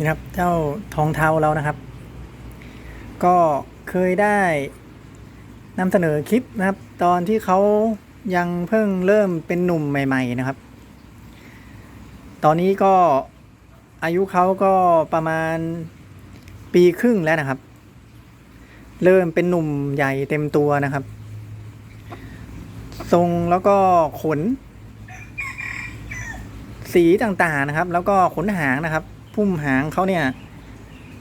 นี่นะครับ เจ้าทองเทาเรานะครับ ก็เคยได้นำเสนอคลิปนะครับ ตอนที่เขายังเพิ่งเริ่มเป็นหนุ่มใหม่ ๆ นะครับ ตอนนี้ก็อายุเขาก็ประมาณปีครึ่งแล้วนะครับ เริ่มเป็นหนุ่มใหญ่เต็มตัวนะครับ ทรงแล้วก็ขน สีต่างๆนะครับ แล้วก็ขนหางนะครับ พุ่มหางเขาเนี่ย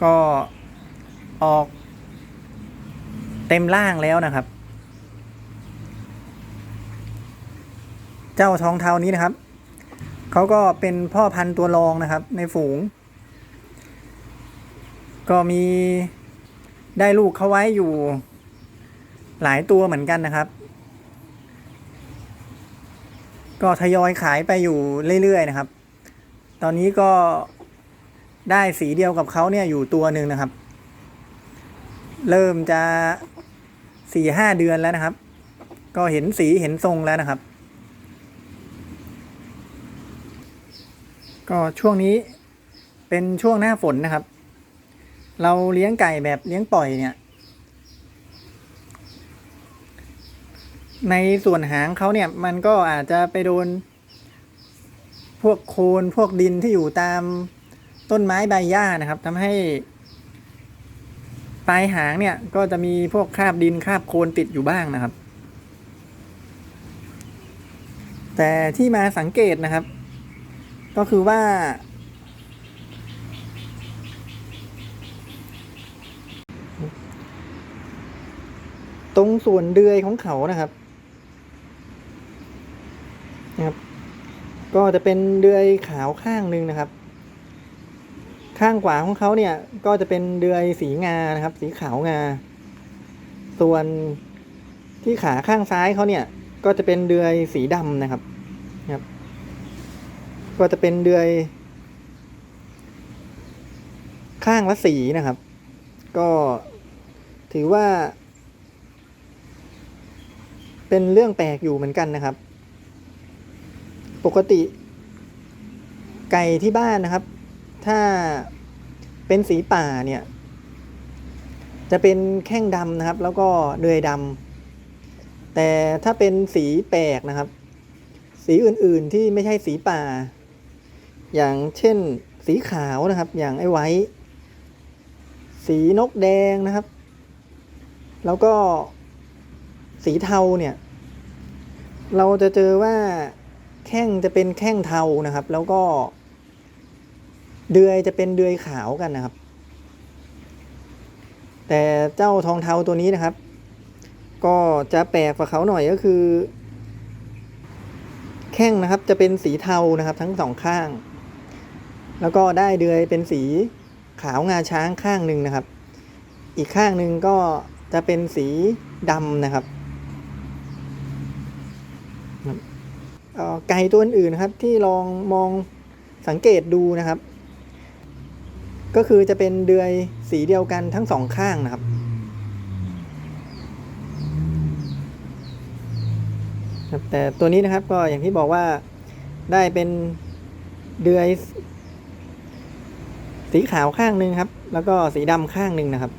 ก็ออกเต็มล่างแล้วนะครับ เจ้าทองเทานี้นะครับ เขาก็เป็นพ่อพันธุ์ตัวรองนะครับ ในฝูง ก็มีได้ลูกเขาไว้อยู่หลายตัวเหมือนกันนะครับ ก็ทยอยขายไปอยู่เรื่อยๆนะครับ ตอนนี้ก็ ได้สีเดียวกับเขาเนี่ยอยู่ตัวหนึ่งนะครับ เริ่มจะสี่ห้าเดือนแล้วนะครับ ก็เห็นสีเห็นทรงแล้วนะครับ ก็ช่วงนี้เป็นช่วงหน้าฝนนะครับ เราเลี้ยงไก่แบบเลี้ยงปล่อยเนี่ย ในส่วนหางเขาเนี่ยมันก็อาจจะไปโดน พวกโคลนพวกดินที่อยู่ตาม ต้นไม้ใบหญ้านะครับทำให้ปลายหางเนี่ยก็จะมีพวกคราบดินคราบโคลนติดอยู่บ้างนะครับ แต่ที่มาสังเกตนะครับ ก็คือว่า ตรงส่วนเดือยของเขานะครับนะครับ ก็จะเป็นเดือยขาวข้างหนึ่งนะครับ ข้างขวาของเขาเนี่ยก็จะเป็นเดือยสีงานะครับ สีขาวงา ส่วนที่ขาข้างซ้ายเขาเนี่ย ก็จะเป็นเดือยสีดำนะครับครับ ก็จะเป็นเดือย ข้างละสีนะครับ ก็ถือว่า เป็นเรื่องแปลกอยู่เหมือนกันนะครับ ปกติ ไก่ที่บ้านนะครับ ถ้าเป็นสีป่าเนี่ย จะเป็นแข้งดำนะครับ แล้วก็เดือยดำแต่ถ้าเป็นสีแปลกนะครับ สีอื่นๆที่ไม่ใช่สีป่า อย่างเช่น สีขาวนะครับ อย่างไอ้ไว้ สีนกแดงนะครับ แล้วก็สีเทาเนี่ย เราจะเจอว่าแข้งจะเป็นแข้งเทานะครับ แล้วก็ เดือยจะเป็นเดือยขาวกันนะครับ แต่เจ้าทองเทาตัวนี้นะครับ ก็จะแปลกกว่าเขาหน่อยก็คือ แข้งนะครับจะเป็นสีเทานะครับ ทั้งสองข้าง แล้วก็ได้เดือยเป็นสีขาวงาช้างข้างหนึ่งนะครับ อีกข้างหนึ่งก็จะเป็นสีดำนะครับไก่ตัวอื่นนะครับที่ลองมองสังเกตดูนะครับ ก็คือจะเป็นเดือยสีเดียวกันทั้งสองข้างนะครับ แต่ตัวนี้นะครับก็อย่างที่บอกว่าได้เป็นเดือยสีขาวข้างหนึ่งครับ แล้วก็สีดำข้างหนึ่งนะครับ